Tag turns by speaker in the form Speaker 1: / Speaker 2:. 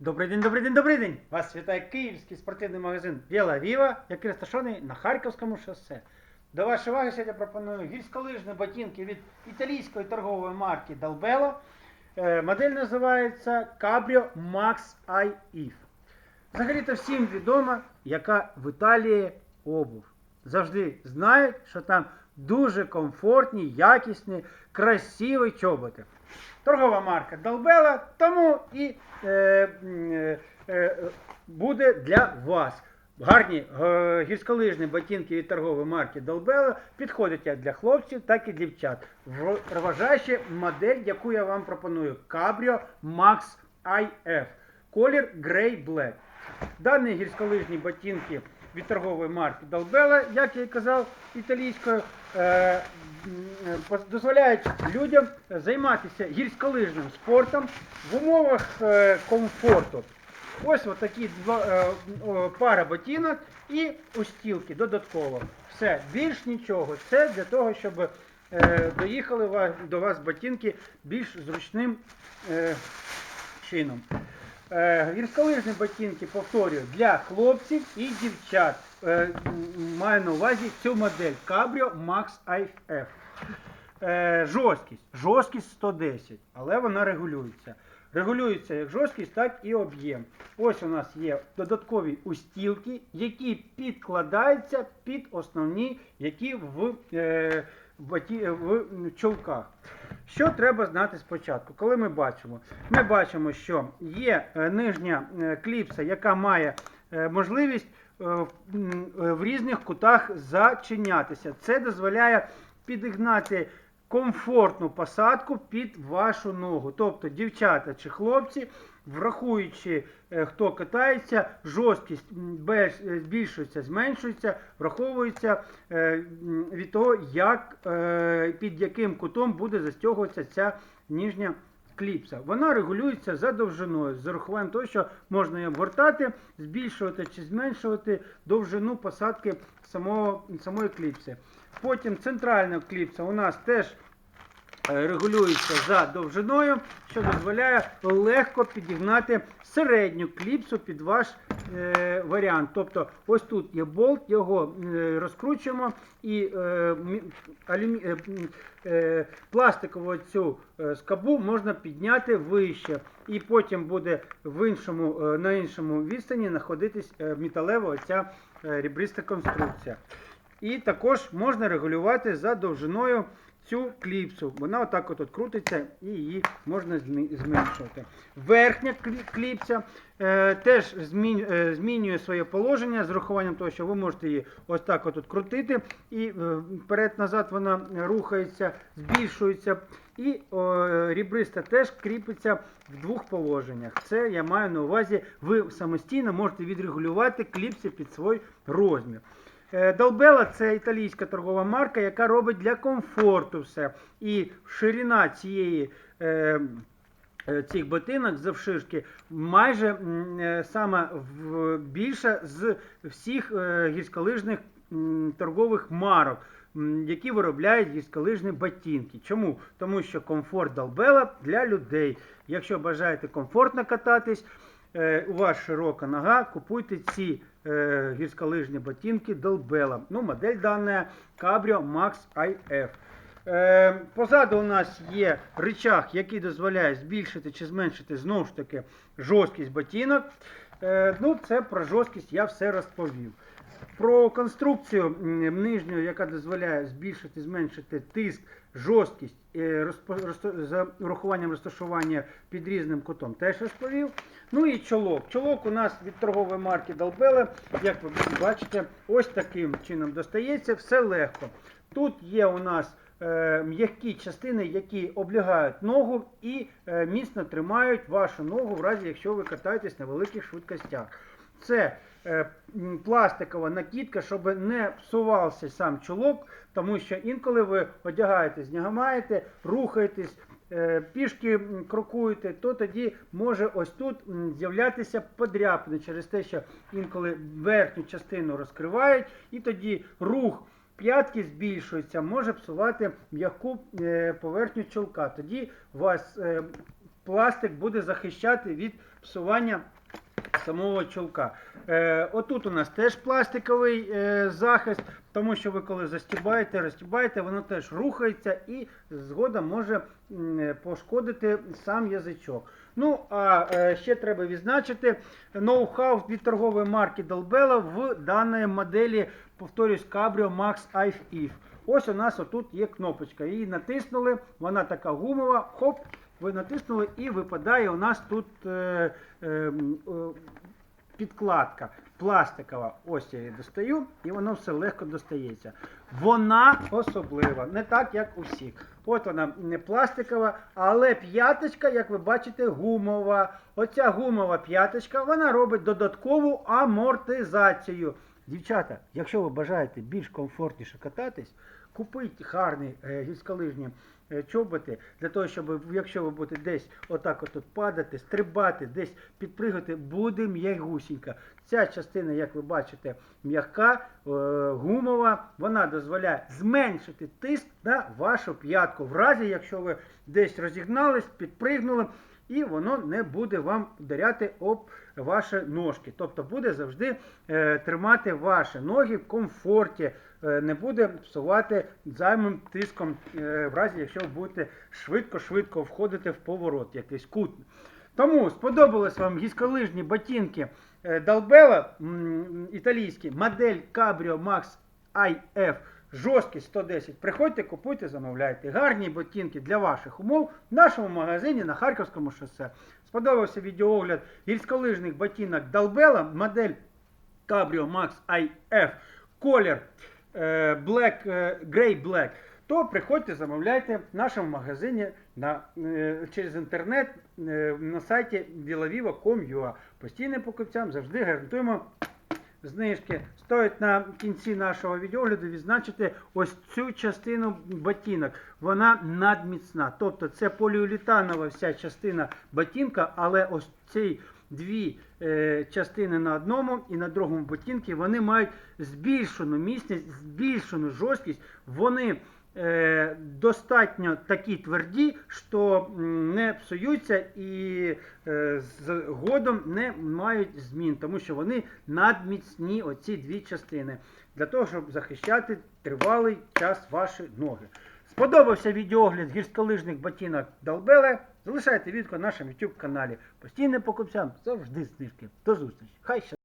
Speaker 1: Добрий день, добрий день, добрий день! Вас вітає київський спортивний магазин Біла Віва, який розташований на Харківському шосе. До вашої уваги сьогодні пропоную гірськолижні ботинки від італійської торгової марки Dalbello. Е, Модель називається Cabrio Max If. Взагалі-то всім відомо, яка в Італії обув. Завжди знають, що там дуже комфортні, якісні, красиві чоботи. Торгова марка Dalbella, тому і е, буде для вас. Гарні е, гірськолижні ботинки від торгової марки Dalbella підходять як для хлопців, так і дівчат. В- Вважаючи модель, яку я вам пропоную, Cabrio Max IF. Колір Grey Black. Дані гірськолижні ботинки від торгової марки Dalbella, як я і казав італійською, е, е, дозволяють людям займатися гірськолижним спортом в умовах комфорту. Ось такі е, пара ботинок і устілки додатково. Все, більш нічого. Це для того, щоб е, доїхали до вас ботинки більш зручним е, чином. Гірськолижні ботинки, повторюю, для хлопців і дівчат. Маю на увазі цю модель Cabrio Max IF. Жорсткість. Жорсткість 110, але вона регулюється. Регулюється як жорсткість, так і об'єм. Ось у нас є додаткові устілки, які підкладаються під основні, які в, е, боті- в чулках. Що треба знати спочатку? Коли ми бачимо? Ми бачимо, що є е, нижня е, кліпса, яка має е, можливість е, в- е, в різних кутах зачинятися. Це дозволяє підігнати комфортну посадку під вашу ногу. Тобто дівчата чи хлопці, врахуючи, е, хто катається, жорсткість е, збільшується, зменшується, враховується е, від того, як, під яким кутом буде застягуватися ця ніжня кліпса. Вона регулюється за довжиною, з урахуванням того, що можна її обгортати, збільшувати чи зменшувати довжину посадки самого, самої кліпси. Потім центральна кліпса у нас теж е, регулюється за довжиною, що дозволяє легко підігнати середню кліпсу під ваш е, варіант. Тобто ось тут є болт, його е, розкручуємо і е, алюмі... е, е, пластикову цю е, скобу можна підняти вище. І потім буде в іншому, е, на іншому відстані знаходитись е, металева оця рібриста конструкція. І також можна регулювати за довжиною цю кліпсу. Вона отак от, крутиться і її можна зменшувати. Верхня клі- кліпса е, теж е, змінює своє положення з урахуванням того, що ви можете її ось так от, крутити, і е, вперед-назад вона рухається, збільшується. І о, рібриста теж кріпиться в двох положеннях. Це я маю на увазі, ви самостійно можете відрегулювати кліпси під свій розмір. Е, Долбела це італійська торгова марка, яка робить для комфорту все. І ширина цієї. Е, е, Цих ботинок завширшки майже саме більша з всіх гірськолижних торгових марок, які виробляють гірськолижні ботинки. Чому? Тому що комфорт Долбела для людей. Якщо бажаєте комфортно кататись, у вас широка нога, купуйте ці е, гірськолижні ботинки Долбела. Ну, модель дана Cabrio Max IF. Е, позаду у нас є рычаг, який дозволяє збільшити чи зменшити знову ж таки жорсткість ботинок. Е, ну, це про жорсткість я все розповів. Про конструкцію нижню, яка дозволяє збільшити, зменшити тиск, жорсткість е, за урахуванням розташування під різним кутом, теж розповів. Ну і чолок. Чолок у нас від торгової марки Dalbella, як ви бачите, ось таким чином достається, все легко. Тут є у нас е, м'які частини, які облягають ногу і е, міцно тримають вашу ногу, в разі якщо ви катаєтесь на великих швидкостях. Це пластикова накидка, щоб не псувався сам чолок, тому що інколи ви одягаєтесь, знімаєте, рухаєтесь, е, пішки крокуєте, то тоді може ось тут з'являтися подряпини через те, що інколи верхню частину розкривають, і тоді рух. П'ятки збільшуються, може псувати м'яку е, поверхню чолка. Тоді у вас е, пластик буде захищати від псування самого чулка. Е, отут у нас теж пластиковий е, захист, тому що ви коли застібаєте, розстібаєте, воно теж рухається і згодом може е, пошкодити сам язичок. Ну, а е, ще треба відзначити ноу-хау від торгової марки Dolbella в даної моделі, повторюсь, Cabrio Max If If. Ось у нас отут є кнопочка. Її натиснули, вона така гумова, хоп, ви натиснули і випадає у нас тут е, е, підкладка пластикова. Ось я її достаю, і воно все легко достається. Вона особлива, не так, як у всіх. От вона не пластикова, але п'яточка, як ви бачите, гумова. Оця гумова п'яточка, вона робить додаткову амортизацію. Дівчата, якщо ви бажаєте більш комфортніше кататись, купіть гарні е, гірськолижні е, чоботи для того, щоб якщо ви будете десь отак от падати, стрибати, десь підпригати, буде м'ягусінька. Ця частина, як ви бачите, м'яка, е, гумова, вона дозволяє зменшити тиск на вашу п'ятку. В разі, якщо ви десь розігнались, підпригнули, і воно не буде вам вдаряти об ваші ножки. Тобто буде завжди е, тримати ваші ноги в комфорті, е, не буде псувати займим тиском, е, в разі, якщо ви будете швидко-швидко входити в поворот, якийсь кут. Тому сподобались вам гірськолижні ботинки м, італійські, модель Cabrio Max IF жорсткість 110. Приходьте, купуйте, замовляйте. Гарні ботинки для ваших умов в нашому магазині на Харківському шосе. Сподобався відеоогляд гірськолижних ботинок Dalbella, модель Cabrio Max IF, колір Black, Grey Black, то приходьте, замовляйте в нашому магазині на, е, через інтернет е, на сайті vilaviva.com.ua. Постійним покупцям завжди гарантуємо знижки. Стоїть на кінці нашого відеогляду відзначити ось цю частину ботинок. Вона надміцна. Тобто це поліулітанова вся частина ботинка, але ось ці дві е, частини на одному і на другому ботинці вони мають збільшену міцність, збільшену жорсткість. Вони достатньо такі тверді, що не псуються і е, згодом не мають змін, тому що вони надміцні, оці дві частини, для того, щоб захищати тривалий час ваші ноги. Сподобався відеогляд гірськолижних ботинок Долбеле? Залишайте відео на нашому YouTube каналі. Постійним покупцям завжди знижки. До зустрічі. Хай!